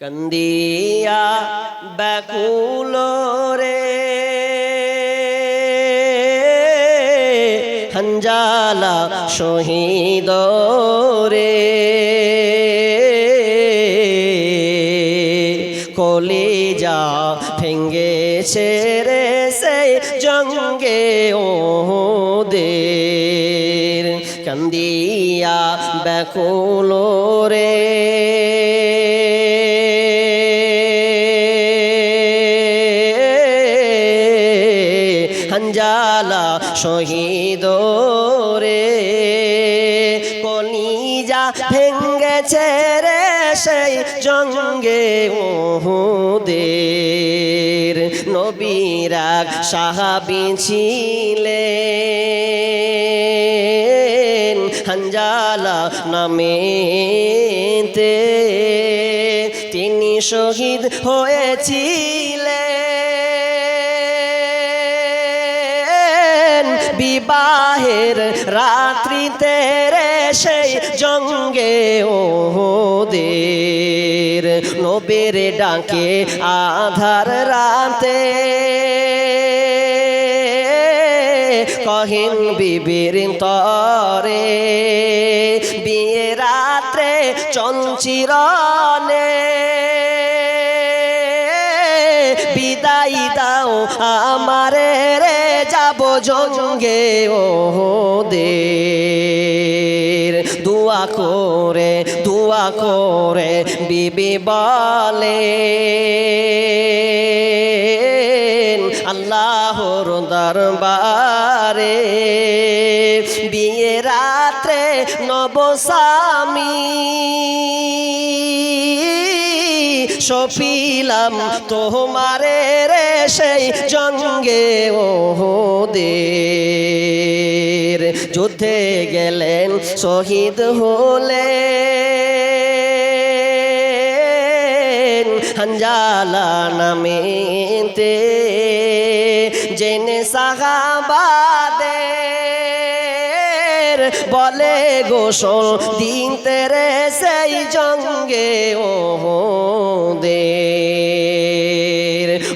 কান্দিয়া ব্যাকুল রে হঞ্জালা শহীদ রে কলিজা ভেঙ্গেছে রে সেই জঙ্গে ওদের কান্দিয়া ব্যাকুল রে শহীদ রে, কলিজা ভেঙ্গেছে রে সেই জঙ্গে ওহুদের নবীরাগ সাহাবি ছিলেন হঞ্জালা নামেতে। তিনি শহীদ হয়েছিলেন। বিবাহের রাত্রিতে রে সেই জঙ্গে ওদের নবের ডাকে আধার রাতে। কহিন বিবির তরে, বিয়ে রাত্রে চঞ্চিরনে বিদায় দাও আমারে জঙ্গে ও দের। দুয়া করে দুয়া করে বিবি বলে। আল্লাহর দরবারে বিয়ে রাত্রে নবসামী সপিলাম তোমারে রে সেই জঙ্গে ওদের যুদ্ধে গেলেন শহীদ হলেন হঞ্জালা নামেতে। জেনে সাহাবাদের বলে গোসল দিন তেরে সেই জঙ্গে ও দে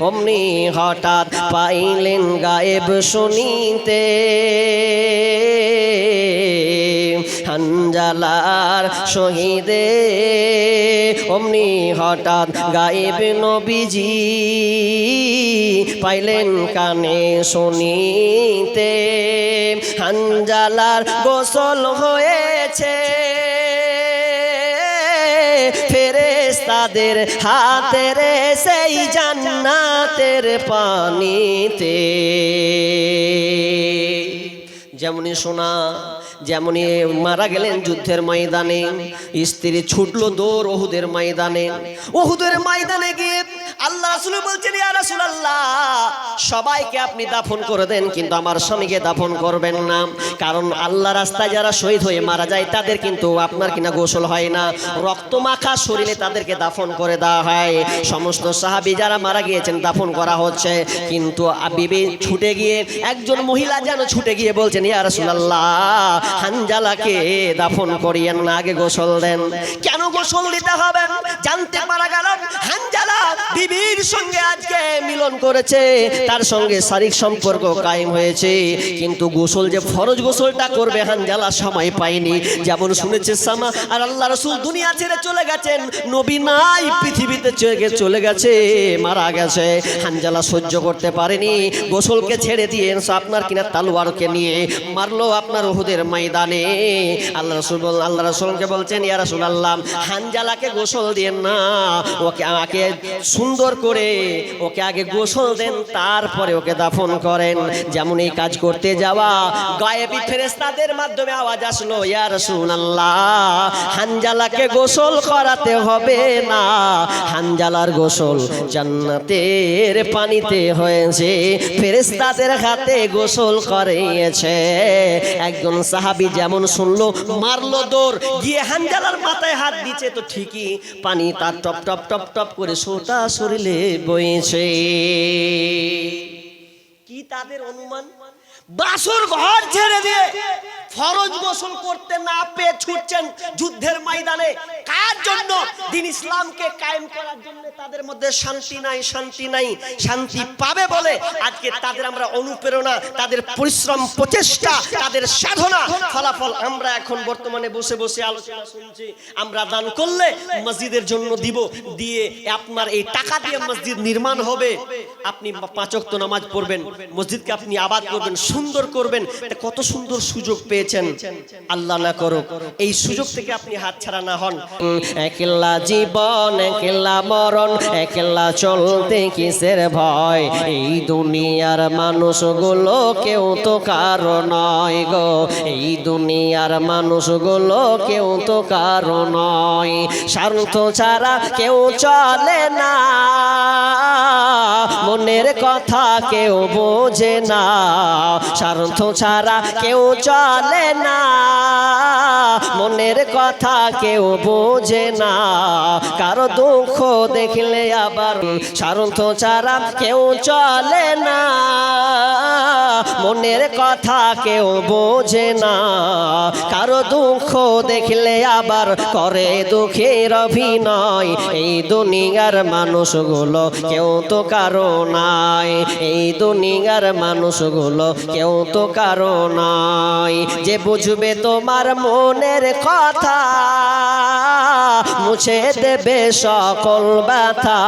অমনি হঠাৎ পাইলেন গায়েব শুনিতে। হানজালার শহীদে। অমনি হঠাৎ গায়েব নবীজি পাইলেন কানে শুনিতে। হানজালার গোসল হয়েছে। ফেরেস্তাদের হাতের সেই জান্নাতের পানিতে। যেমনই শোনা যেমনই মারা গেলেন যুদ্ধের ময়দানে, স্ত্রী ছুটলো দৌড় ওহুদের ময়দানে। ওহুদের ময়দানে গিয়ে আল্লাহ বলছেন রাসূলুল্লাহ সবাইকে আপনি দাফন করে দেন, কিন্তু আমার স্বামীকে দাফন করবেন না। কারণ আল্লাহ রাস্তায় যারা শহীদ হয়ে মারা যায়, তাদের কিন্তু আপনার কিনা গোসল হয় না। রক্ত মাখা শরীরে তাদেরকে দাফন করে দেওয়া হয়। সমস্ত সাহাবি যারা মারা গিয়েছেন, দাফন করা হচ্ছে। কিন্তু বিবি ছুটে গিয়ে, একজন মহিলা যেন ছুটে গিয়ে বলছেন, ইয়া রাসূলুল্লাহ, হানজালাকে দাফন করিয়েন না, আগে গোসল দেন। কেন গোসল দিতে হবে? জানতে পারা গেল, হানজালা বিবির সঙ্গে আজকে মিলন করেছে। তার সঙ্গে শারীরিক সম্পর্ক কায়েম হয়েছে। কিন্তু গোসল যে ফরজ গোসলটা করবে, হানজালা সময় পায়নি। যেমন শুনেছে সামা, আর আল্লাহ রসুল দুনিয়া ছেড়ে চলে গেছেন। নবী নাই, পৃথিবীতে চলে গেছে, মারা গেছে। হানজালা সহ্য করতে পারেনি। গোসলকে ছেড়ে দিয়ে আপনার কিনা তালোয়ারকে নিয়ে মারলো আপনার ওহুদের ময়দানে। আল্লাহ রসুল বল আল্লাহ রসুলকে বলছেন, ইয়া রসুল আল্লাহ হানজালাকে গোসল দেন না। ওকে আগে সুন্দর করে, ওকে আগে গোসল দেন তারপরে ওকে দাফন করেন। যেমন এই কাজ করতে যাওয়া, গায়েবী ফেরেস্তাদের মাধ্যমে আওয়াজ আসলো, ইয়া রসুল আল্লাহ হানজালাকে গোসল করাতে হবে না। হানজালার গোসল জান্নাতের পানিতে হয়েছে। ফেরেস্তাদের হাতে গোসল করিয়েছে একজন সাহাবি যেমন শুনলো, মারলো দৌড়, গিয়ে হানজালার মাথায় হাত দিচ্ছে তো ঠিকই পানি তার টপ টপ টপ টপ করে সোটা শরীরে বইছে। তাদের অনুমান? বাসুর ঘর ছেড়ে দিয়ে ফরজ গোসল করতে না পেয়ে ছুটছেন যুদ্ধের ময়দানে। কার জন্য? দিন ইসলামকে কায়েম করার জন্য তাদের মধ্যে শান্তি নাই শান্তি নাই। শান্তি পাবে বলে আজকে তাদের আমরা অনুপ্রেরণা, তাদের পরিশ্রম, প্রচেষ্টা, তাদের সাধনা ফলাফল আমরা এখন বর্তমানে বসে বসে আলোচনা শুনছি। আমরা দান করলে মসজিদের জন্য দিব, দিয়ে আপনার এই টাকা দিয়ে মসজিদ নির্মাণ হবে। আপনি পাঁচ ওয়াক্ত নামাজ পড়বেন, মসজিদকে আপনি আবাদ করবেন, সুন্দর করবেন। কত সুন্দর সুযোগ পেয়েছেন। আল্লাহ না করো এই সুযোগ থেকে আপনি হাতছাড়া না হন। একলা জীবন একলা মরণ, একলা চলতে কিসের ভয়? এই দুনিয়ার মানুষগুলো কেউ তো কারও নয় গো। এই দুনিয়ার মানুষগুলো কেউ তো কারও নয়। স্বার্থ ছাড়া কেউ চলে না। মনের কথা কেউ বোঝে না। স্বার্থ ছাড়া কেউ চলে না। মনের কথা কেউ বোঝে না। কারও দুঃখ দেখলে আবার স্বার্থ ছাড়া কেউ চলে না। মনের কথা কেউ বোঝে না। কারও দুঃখ দেখলে আবার করে দুঃখের অভিনয়। এই দুনিয়ার মানুষগুলো কেউ তো কারও নাই। এই দুনিয়ার মানুষগুলো কেউ তো কারও নাই। যে বুঝবে তোমার মনের কথা, মুছে দেবে সকল ব্যথা?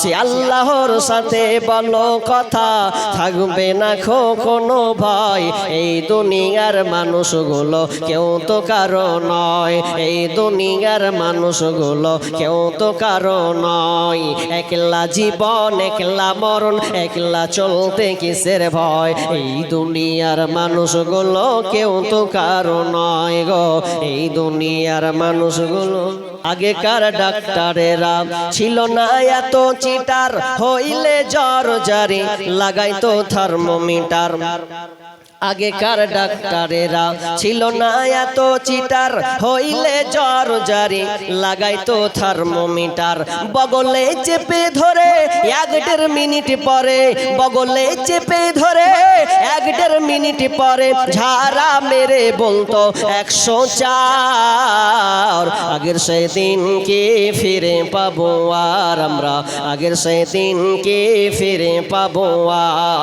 সে আল্লাহর সাথে বলো কথা, থাকবে না খো কোনো ভয়। এই দুনিয়ার মানুষগুলো কেউ তো কারও নয়। এই দুনিয়ার মানুষগুলো কেউ তো কারও নয়। একলা জীবন, একলা মরণ, একলা চলতে কিসের ভয়? এই দুনিয়ার মানুষগুলো কেউ তো কারও নয় গো। এই দুনিয়ার মানুষগুলো আগেকার ডাক্তারেরা ছিল না এত চিটার। হইলে জ্বর জারি। লাগাইতো থার্মোমিটার। আগেকার ডাক্তারেরা ছিল না এত চিটার, হইলে জ্বর জারি, লাগাইতো থার্মোমিটার। বগলে চেপে ধরে এক দেড় মিনিট পরে, বগলে চেপে ধরে এক দেড় মিনিট পরে ঝাড়া মেরে বলতো একশো চার। আগের সেদিনকে ফিরে পাবো আর আমরা? আগের সেদিনকে ফিরে পাবো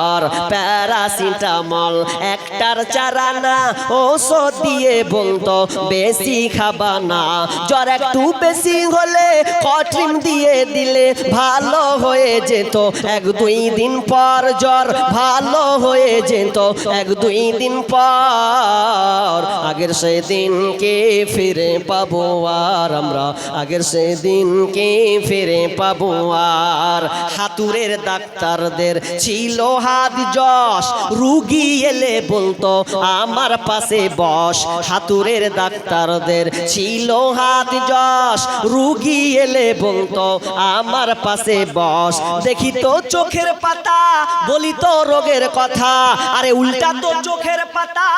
আর? প্যারাসিটামল একটার চারানা ওষুধ দিয়ে বলতো, বেশি খাবা না। জ্বর একটু বেশি হলে কট্রিম দিয়ে দিলে ভালো হয়ে যেত। এক দুই দিন পর জ্বর ভালো হয়ে যেত। এক দুই দিন পর আগের সেদিনকে ফিরে পাবো আর আমরা। আগের সেদিনকে ফিরে পাবো আর। হাতুরের ডাক্তারদের ছিল হাত যশ, রুগী এলে বলতো, আমার পাশে বস। হাতুরের ডাক্তারদের ছিল হাত যশ। রুগী এলে বলতো, আমার পাশে বস। দেখি তো চোখের পাতা, বলি তো রোগের কথা। আরে উল্টা তো চোখের পাতা,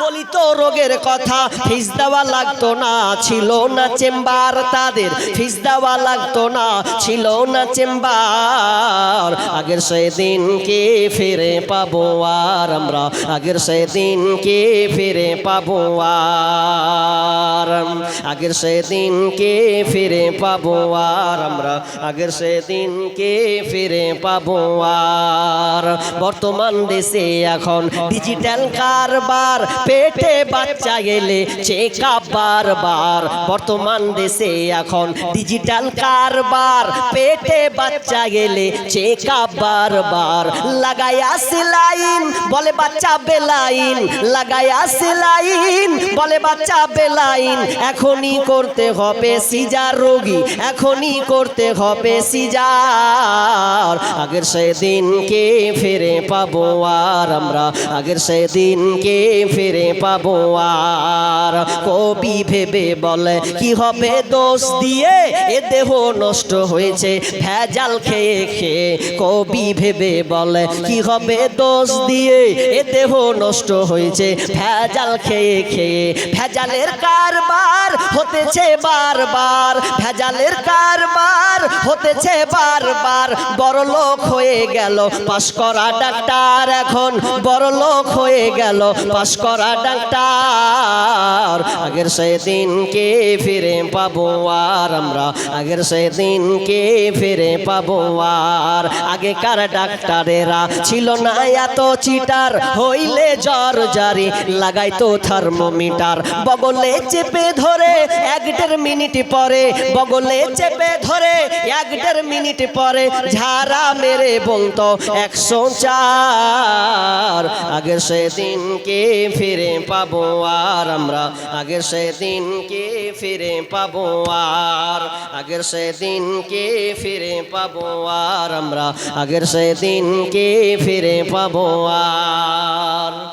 বলি তো রোগের কথা। ফিস দেওয়া লাগতো না, ছিল না চেম্বার তাদের। ফিস দেওয়া লাগতো না, ছিল না চেম্বার। আগের সেদিনকে ফিরে পাবো আর আমরা, আগের সেদিনকে ফিরে পাবো আর। আগের সেদিনকে ফিরে পাবো আর। আমরা আগের সেদিনকে ফিরে পাবো আর। বর্তমান দেশে এখন ডিজিটাল কারবার, পেটে বাচ্চা গেলে চেক আপ বারবার বর্তমান দেশে এখন ডিজিটাল কারবার, পেটে বাচ্চা গেলে চেক আপ বারবার লাগাইয়া সেলাইন, বলে বাচ্চা বেলাইন, লাগাইয়া সেলাইন বলে, বাচ্চা, বেলাইন, এখনই করতে হবে সিজার রোগী, এখনই করতে হবে সিজার। আগের সেদিনকে ফিরে পাবো আর আমরা, আগের সেদিনকে ফিরে পাবো আর। কবি ভেবে বলে, কি হবে দোষ দিয়ে? এ দেহ নষ্ট হয়েছে, ভেজাল খেয়ে খেয়ে। কবি ভেবে বলে, কি হবে দোষ দিয়ে? এ দেহ নষ্ট হয়েছে। ভেজাল খেয়ে খেয়ে, ভেজালের কারবার হতেছে বারবার, ভেজালের কারবার হতেছে বারবার। বড় লোক হয়ে গেল, পাশ করা ডাক্তার এখন। বড় লোক হয়ে গেল, পাশ করা ডাক্তার। আগের সেদিনকে ফিরে পাবো আর আমরা, আগের সেদিনকে ফিরে পাবো আর। আগেকার ডাক্তারেরা ছিল না এত চিটার, হইলে জ্বর জারি, লাগাইতো থার্মোমিটার। বগলে চেপে ধরে এক দেড় মিনিট পরে, বগলে চেপে ধরে এক দেড় মিনিট পরে ঝাড়া মেরে বলতো একশো চার। আগের সেদিনকে ফিরে পাবো আর আমরা আগের সেদিনকে ফিরে পাবো আর আগের সেদিনকে ফিরে পাবো আর আমরা আগের সেদিনকে ফিরে পাবো আর